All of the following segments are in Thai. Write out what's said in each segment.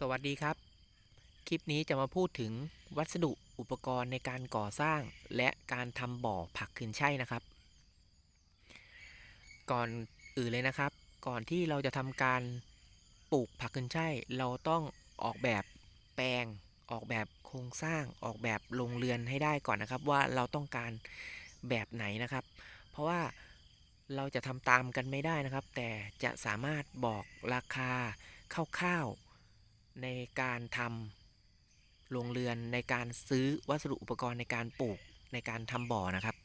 สวัสดีครับ คลิปนี้จะมาพูดถึงวัสดุอุปกรณ์ในการก่อสร้าง และการทำบ่อผักขึ้นช่นะครับ ก่อนอื่นเลยนะครับ ก่อนที่เราจะทำการปลูกผักขึ้นช่ เราต้องออกแบบแปลง ออกแบบโครงสร้าง ออกแบบโรงเรือนให้ได้ก่อนนะครับ ว่าเราต้องการแบบไหนนะครับ เพราะว่าเราจะทำตามกันไม่ได้นะครับ แต่จะสามารถบอกราคาคร่าวๆ ในการทำโรงเรือนในการซื้อวัสดุอุปกรณ์ในการปลูกในการทำบ่อนะครับ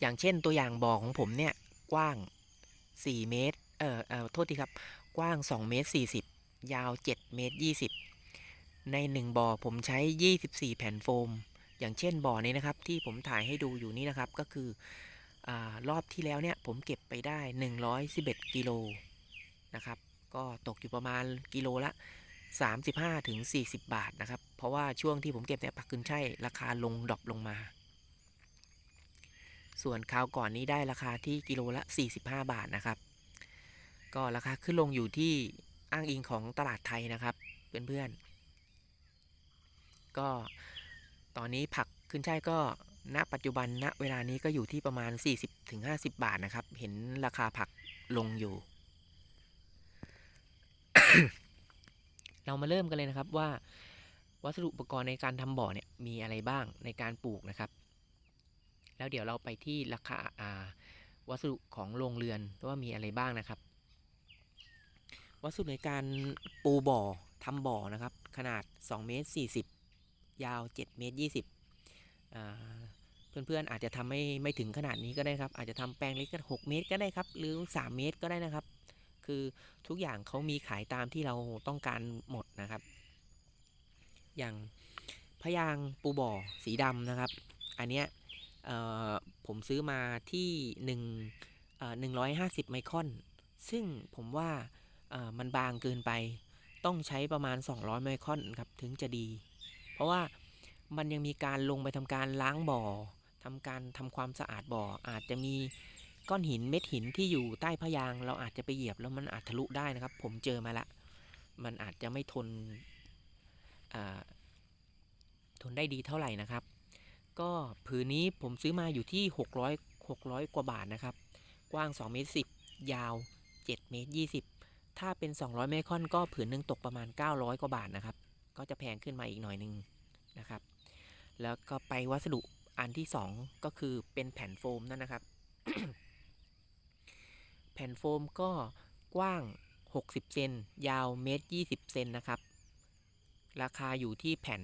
อย่างเช่นตัวอย่างบ่อของผมเนี่ยกว้าง 4 เมตร เอ่อเอ่อโทษทีครับ กว้าง 2 เมตร 40 ยาว 7 เมตร 20 ใน 1 บ่อผมใช้ 24 แผ่นโฟม อย่างเช่นบ่อนี้นะครับ ที่ผมถ่ายให้ดูอยู่นี่นะครับ ก็คืออารอบที่แล้วเนี่ยผมเก็บไปได้ 111 กิโลนะครับ ก็ตกอยู่ประมาณกิโลละ 35ถึง40 บาทนะครับ เพราะว่าช่วงที่ผมเก็บเนี่ยผักขึ้นช่ายราคาลงดรอปลงมา ส่วนคราวก่อนนี้ได้ราคาที่กิโลละ 45 บาทนะครับ ก็ราคาขึ้นลงอยู่ที่อ้างอิงของตลาดไทยนะครับเพื่อนๆ ก็ตอนนี้ผักขึ้นช่ายก็ณปัจจุบันณเวลานี้ก็อยู่ที่ประมาณ 40-50 บาทนะครับ เห็นราคาผักลงอยู่ เรามาเริ่มกันเลยนะครับว่าวัสดุอุปกรณ์ในการทำบ่อเนี่ยมีอะไรบ้างในการปลูกนะครับ แล้วเดี๋ยวเราไปที่ราคาอ่าวัสดุของโรงเรือนว่ามีอะไรบ้างนะครับ วัสดุในการปูบ่อทำบ่อนะครับ ขนาด2เมตร40 ยาว7เมตร20เพื่อนๆอาจจะทำไม่ไม่ถึงขนาดนี้ก็ได้ครับ อาจจะทำแปลงเล็กก็6เมตรก็ได้ครับ หรือ 3 เมตรก็ได้นะครับ คือทุกอย่างเขามีขายตามที่เราต้องการหมดนะครับ อย่างพยางปูบ่อสีดำนะครับ อันเนี้ยผมซื้อมาที่1เอ่อ150ไมครอน ซึ่งผมว่ามันบางเกินไป ต้องใช้ประมาณ 200 ไมครอนครับถึงจะดี เพราะว่ามันยังมีการลงไปทำการล้างบ่อทำการทำความสะอาดบ่ออาจจะมี ก้อนหินเม็ดหินที่อยู่ใต้พยาง เราอาจจะไปเหยียบแล้วมันอาจทะลุได้นะครับ ผมเจอมาละ มันอาจจะไม่ทนทนได้ดีเท่าไหร่นะครับ ก็ผืนนี้ผมซื้อมาอยู่ที่ 600 600 กว่าบาทนะครับ กว้าง2เมตร10 ยาว 7 เมตร 20 ถ้าเป็น 200 เมตรค่อนก็ผืนหนึ่งตกประมาณ 900 กว่าบาทนะครับ ก็จะแพงขึ้นมาอีกหน่อยหนึงนะครับ แล้วก็ไปวัสดุอันที่ 2 ก็คือเป็นแผ่นโฟมนั่นนะครับ แผ่นโฟมก็กว้าง 60 เซน ยาวเมตร 20 เซนนะครับ ราคาอยู่ที่แผ่น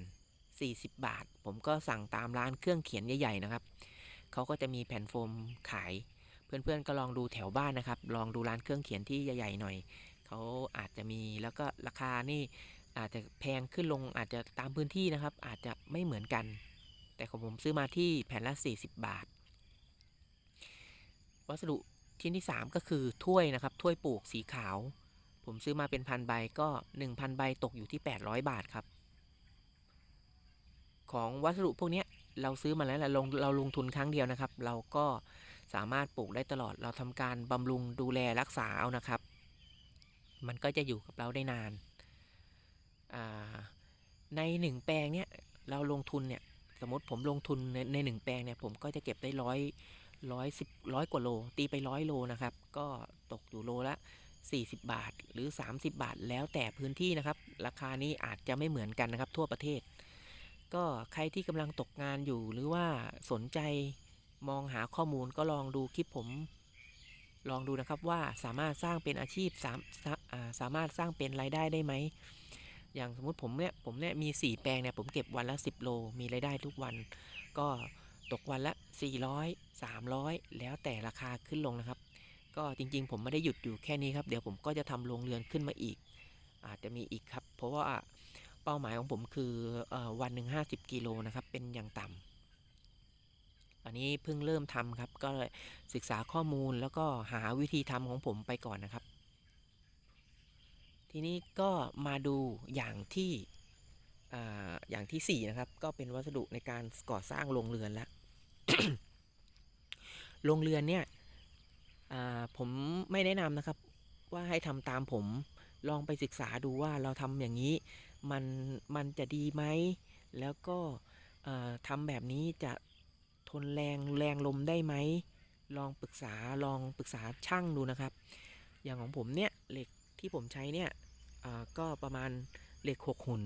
40 บาท ผมก็สั่งตามร้านเครื่องเขียนใหญ่ๆนะครับ เขาก็จะมีแผ่นโฟมขาย เพื่อนๆก็ลองดูแถวบ้านนะครับ ลองดูร้านเครื่องเขียนที่ใหญ่ๆหน่อย เขาอาจจะมี แล้วก็ราคานี่อาจจะแพงขึ้นลง อาจจะตามพื้นที่นะครับ อาจจะไม่เหมือนกัน แต่ของผมซื้อมาที่แผ่นละ 40 บาท วัสดุ ชิ้นที่ 3 ก็คือถ้วยนะครับถ้วยปลูกสีขาว ผมซื้อมาเป็นพันใบก็ 1,000 ใบตกอยู่ที่ 800 บาทครับ ของวัสดุพวกนี้เราซื้อมาแล้วเราลงเราลงทุนครั้งเดียวนะครับ เราก็สามารถปลูกได้ตลอด เราทำการบำรุงดูแลรักษาเอานะครับ มันก็จะอยู่กับเราได้นานาในหนึ่งแปลงเนี้ยเราลงทุนเนี่ยสมมติผมลงทุนในในหนึ่งแปลงเนี่ยผมก็จะเก็บได้ร้อย ร้อยสิบร้อยกว่าโล ตีไปร้อยโลนะครับ ก็ตกอยู่โลละ 40 บาทหรือ 30 บาทแล้วแต่พื้นที่นะครับ ราคานี้อาจจะไม่เหมือนกันนะครับ ทั่วประเทศ ก็ใครที่กำลังตกงานอยู่หรือว่าสนใจมองหาข้อมูลก็ลองดูคลิปผม ลองดูนะครับว่าสามารถสร้างเป็นอาชีพสามสาสามารถสร้างเป็นรายได้ได้ไหมอย่างสมมุติผมเนี่ยผมเนี่ยมี 4 แปลงเนี่ยผมเก็บวันละ 10 โล มีรายได้ทุกวัน ก็ ตกวันละ 400 300 แล้วแต่ราคาขึ้นลงนะครับ ก็จริงๆ ผมไม่ได้หยุดอยู่แค่นี้ครับ เดี๋ยวผมก็จะทำโรงเรือนขึ้นมาอีก อาจจะมีอีกครับ เพราะว่าเป้าหมายของผมคืออวันหนึ่ง50 กิโลนะครับ เป็นอย่างต่ำอันนี้เพิ่งเริ่มทำครับ ก็เลยศึกษาข้อมูลแล้วก็หาวิธีทำของผมไปก่อนนะครับ ทีนี้ก็มาดูอย่างที่ออย่างที่ 4 นะครับ ก็เป็นวัสดุในการก่อสร้างโรงเรือนแล้ว โรงเรือนเนี่ยผมไม่แนะนำนะครับว่าให้ทำตามผมลองไปศึกษาดูว่าเราทำอย่างนี้มันมันจะดีไหม แล้วก็ทำแบบนี้จะทนแรงแรงลมได้ไหม ลองปรึกษาลองปรึกษาช่างดูนะครับ อย่างของผมเนี่ยเหล็กที่ผมใช้เนี่ยก็ประมาณเหล็กหกหุน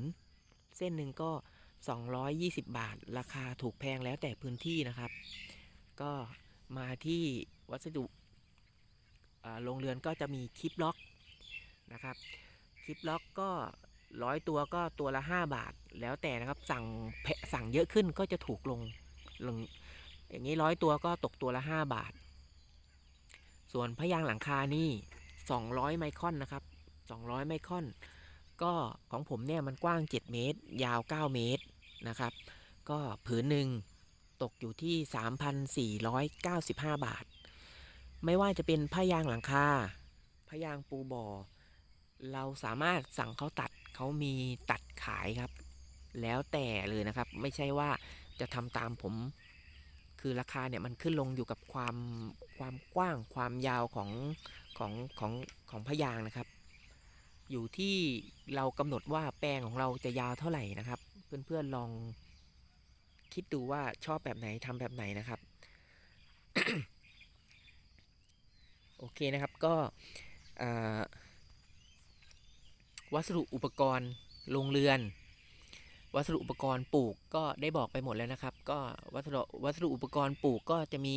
เส้นหนึ่งก็ 220 บาท ราคาถูกแพงแล้วแต่พื้นที่นะครับ ก็มาที่วัสดุโรงเรือนก็จะมีคลิปล็อกนะครับคลิปล็อกก็ร้อยตัวก็ตัวละ 5 บาท แล้วแต่นะครับสั่งแพะสั่งเยอะขึ้นก็จะถูกลงลง อย่างนี้ร้อยตัวก็ตกตัวละ 5 บาท ส่วนพยางหลังคานี่ 200 ไมครอนนะครับ 200 ไมครอน ก็ของผมเนี่ยมันกว้าง 7 เมตร ยาว 9 เมตร นะครับ ก็ผืนหนึ่งตกอยู่ที่ 3,495 บาท ไม่ว่าจะเป็นผ้ายางหลังคาผ้ายางปูบ่อ เราสามารถสั่งเขาตัดเขามีตัดขายครับ แล้วแต่เลยนะครับ ไม่ใช่ว่าจะทำตามผม คือราคาเนี่ยมันขึ้นลงอยู่กับความความกว้างความยาวของของของของพยางค์นะครับ อยู่ที่เรากำหนดว่าแปลงของเราจะยาวเท่าไหร่นะครับ เพื่อนๆลองคิดดูว่าชอบแบบไหนทำแบบไหนนะครับ โอเคนะครับก็วัสดุอุปกรณ์โรงเรือน วัสดุอุปกรณ์ปลูกก็ได้บอกไปหมดแล้วนะครับ ก็วัสดุวัสดุอุปกรณ์ปลูกก็จะมี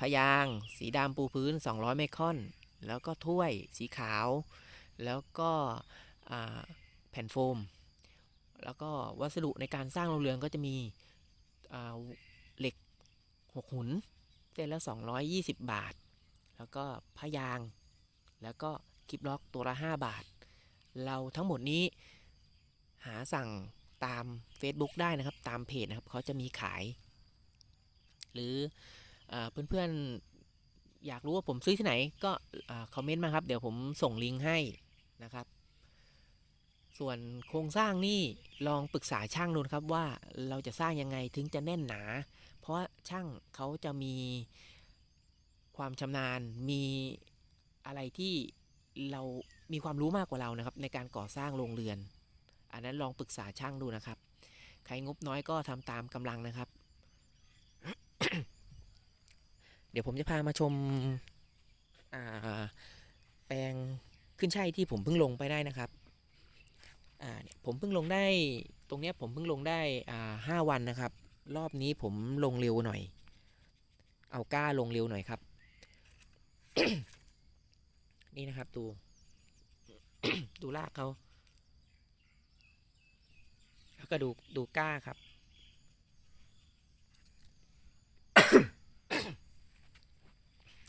พยาง สีดำปูพื้น 200 ไมครอน แล้วก็ถ้วยสีขาว แล้วก็แผ่นโฟม แล้วก็วัสดุในการสร้างโรงเรือนก็จะมีเหล็ก6หุนเส้นละ220 บาท แล้วก็พยาง แล้วก็คลิปล็อกตัวละ 5 บาท เราทั้งหมดนี้หาสั่งตาม Facebook ได้นะครับตามเพจนะครับเขาจะมีขาย หรืออเพื่อนๆอยากรู้ว่าผมซื้อที่ไหนก็คอมเมนต์มาครับ เดี๋ยวผมส่งลิงก์ให้นะครับ ส่วนโครงสร้างนี่ลองปรึกษาช่างดูนครับว่าเราจะสร้างยังไงถึงจะแน่นหนา เพราะช่างเขาจะมีความชำนาญมีอะไรที่เรามีความรู้มากกว่าเรานะครับ ในการก่อสร้างโรงเรือน อันนั้นลองปรึกษาช่างดูนะครับ ใครงบน้อยก็ทำตามกำลังนะครับ เดี๋ยวผมจะพามาชมาแปลงขึ้นช่ายที่ผมเพิ่งลงไปได้นะครับ อ่าเนี่ยผมเพิ่งลงได้ตรงเนี้ยผมเพิ่งลงได้อ่าห้าวันนะครับ รอบนี้ผมลงเร็วหน่อย เอากล้าลงเร็วหน่อยครับ นี่นะครับดู ดูรากเขาแล้วก็ดูดูก้าครับ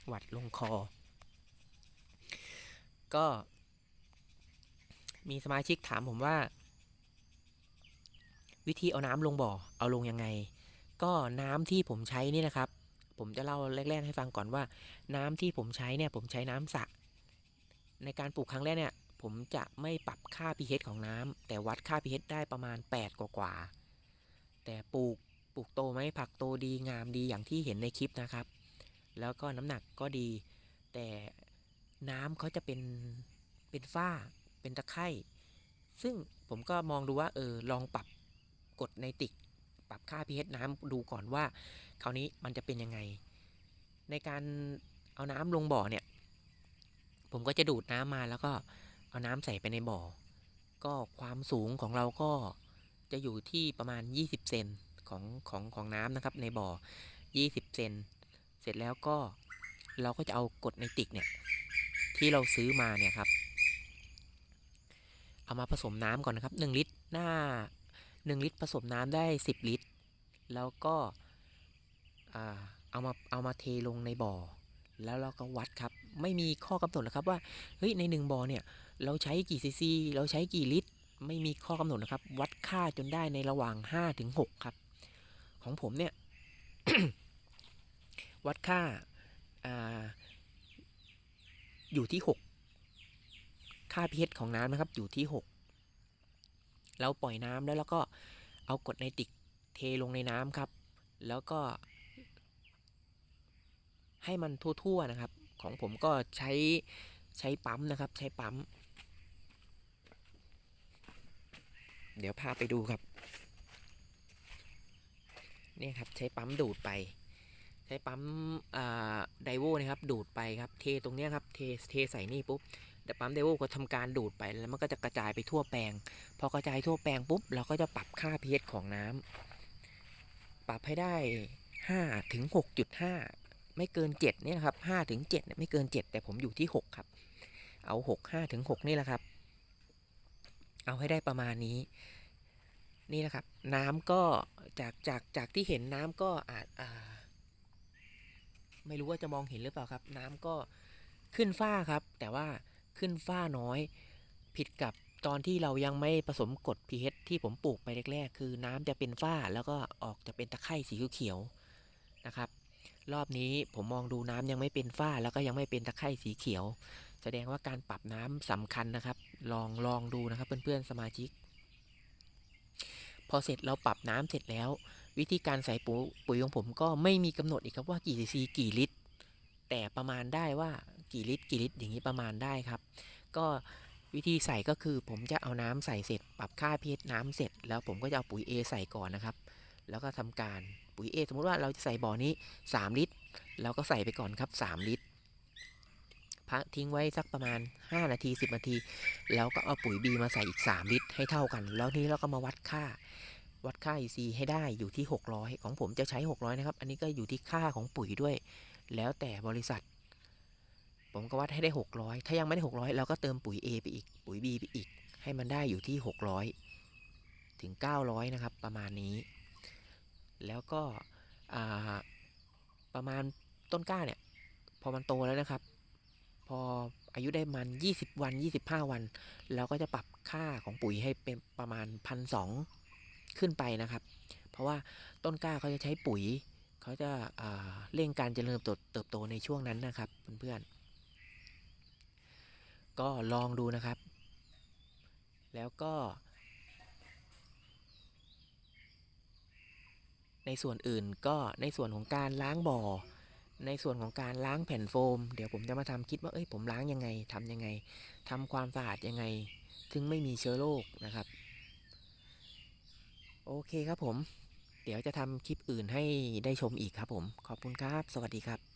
หวัดลงคอ ก็ มีสมาชิกถามผมว่า วิธีเอาน้ำลงบ่อเอาลงยังไง ก็น้ำที่ผมใช้นี่นะครับ ผมจะเล่าแรก ๆ ให้ฟังก่อนว่า น้ำที่ผมใช้เนี่ยผมใช้น้ำสระในการปลูกครั้งแรกเนี่ย ผมจะไม่ปรับค่า pH ของน้ำแต่วัดค่า pH ได้ประมาณ 8 กว่ากว่าๆแต่ปลูกปลูกโตไหมผักโตดีงามดีอย่างที่เห็นในคลิปนะครับ แล้วก็น้ำหนักก็ดี แต่น้ำเขาจะเป็นเป็นฝ้า เป็นตะไคร่ซึ่งผมก็มองดูว่าเออลองปรับกดในติก ปรับค่า pH น้ำดูก่อนว่า คราวนี้มันจะเป็นยังไง ในการเอาน้ำลงบ่อเนี่ย ผมก็จะดูดน้ำมาแล้วก็เอาน้ำใส่ไปในบ่อ ก็ความสูงของเราก็จะอยู่ที่ประมาณ 20 เซนของของของน้ำนะครับในบ่อ 20 เซน เสร็จแล้วก็เราก็จะเอากดในติกเนี่ยที่เราซื้อมาเนี่ยครับ เอามาผสมน้ำก่อนนะครับ 1 ลิตรหน้า 1 ลิตรผสมน้ำได้ 10 ลิตร แล้วก็เอามาเอามาเทลงในบ่อ แล้วเราก็วัดครับ ไม่มีข้อกำหนดนะครับว่าเฮ้ยในหนึ่งบ่อเนี่ยเราใช้กี่ซีซีเราใช้กี่ลิตร ไม่มีข้อกำหนดนะครับ วัดค่าจนได้ในระหว่าง5ถึง6ครับ ของผมเนี่ยวัดค่าอาอยู่ที่ 6 ค่า pH ของน้ำนะครับอยู่ที่ 6 เราปล่อยน้ำแล้วเราก็เอากดไนตริกเทลงในน้ำครับ แล้วก็ ให้มันทั่วๆนะครับ ของผมก็ใช้ใช้ปั๊มนะครับ ใช้ปั๊ม เดี๋ยวพาไปดูครับนี่ครับใช้ปั๊มดูดไป ใช้ปั๊มไดโวนะครับดูดไปครับ เทตรงนี้ครับเทเทใส่นี่ปุ๊บ แต่ปั๊มไดโวก็ทำการดูดไปแล้วมันก็จะกระจายไปทั่วแปลง พอกระจายทั่วแปลงปุ๊บเราก็จะปรับค่า pH ของน้ำปรับให้ได้5ถึง6.5 ไม่เกิน 7 นี่นะครับ5ถึง7เนี่ยไม่เกิน 7 แต่ผมอยู่ที่ 6 ครับ เอา 6 5ถึง6นี่แหละครับ เอาให้ได้ประมาณนี้ นี่นะครับ น้ำก็จากจากจากที่เห็นน้ำก็อาจไม่รู้ว่าจะมองเห็นหรือเปล่าครับ น้ำก็ขึ้นฝ้าครับ แต่ว่า ขึ้นฝ้าน้อย ผิดกับตอนที่เรายังไม่ผสมกรด pH ที่ผมปลูกไปแรกๆ คือน้ำจะเป็นฝ้าแล้วก็ออกจะเป็นตะไคร่สีเขียวๆนะครับ รอบนี้ผมมองดูน้ำยังไม่เป็นฝ้าแล้วก็ยังไม่เป็นตะไคร่สีเขียว แสดงว่าการปรับน้ำสำคัญนะครับ ลองลองดูนะครับเพื่อนๆสมาชิก พอเสร็จเราปรับน้ำเสร็จแล้ว วิธีการใส่ปุ๋ยของผมก็ไม่มีกำหนดอีกครับว่ากี่ซีซีกี่ลิตรแต่ประมาณได้ว่า กี่ลิตรกี่ลิตรอย่างนี้ประมาณได้ครับ ก็วิธีใส่ก็คือผมจะเอาน้ำใส่เสร็จ ปรับค่า pH น้ำเสร็จ แล้วผมก็จะเอาปุ๋ย A ใส่ก่อนนะครับ แล้วก็ทำการปุ๋ย A สมมุติว่าเราจะใส่บ่อนี้ 3 ลิตรเราก็ใส่ไปก่อนครับ 3 ลิตรพักทิ้งไว้สักประมาณ 5 นาที 10 นาที แล้วก็เอาปุ๋ย B มาใส่อีก 3 ลิตรให้เท่ากัน แล้วนี้เราก็มาวัดค่า วัดค่า EC ให้ได้อยู่ที่ 600 ของผมจะใช้ 600 นะครับ อันนี้ก็อยู่ที่ค่าของปุ๋ยด้วย แล้วแต่บริษัท ผมก็วัดให้ได้ 600 ถ้ายังไม่ได้ 600 เราก็เติมปุ๋ย A ไปอีก ปุ๋ย B ไปอีก ให้มันได้อยู่ที่ 600 ถึง 900 นะครับ ประมาณนี้ แล้วก็ประมาณต้นกล้าเนี่ย พอมันโตแล้วนะครับ พออายุได้มัน 20 วัน 25 วัน เราก็จะปรับค่าของปุ๋ยให้เป็นประมาณ1,200ขึ้นไปนะครับ เพราะว่าต้นกล้าเขาจะใช้ปุ๋ย เขาจะอ่าเร่งการเจริญเติบเติบโตในช่วงนั้นนะครับเพื่อนๆ ก็ลองดูนะครับ แล้วก็ ในส่วนอื่นก็ในส่วนของการล้างบ่อ ในส่วนของการล้างแผ่นโฟม เดี๋ยวผมจะมาทำคลิปว่าเอ้ยผมล้างยังไงทำยังไงทำความสะอาดยังไง ถึงไม่มีเชื้อโรคนะครับ โอเคครับผม เดี๋ยวจะทำคลิปอื่นให้ได้ชมอีกครับผม ขอบคุณครับ สวัสดีครับ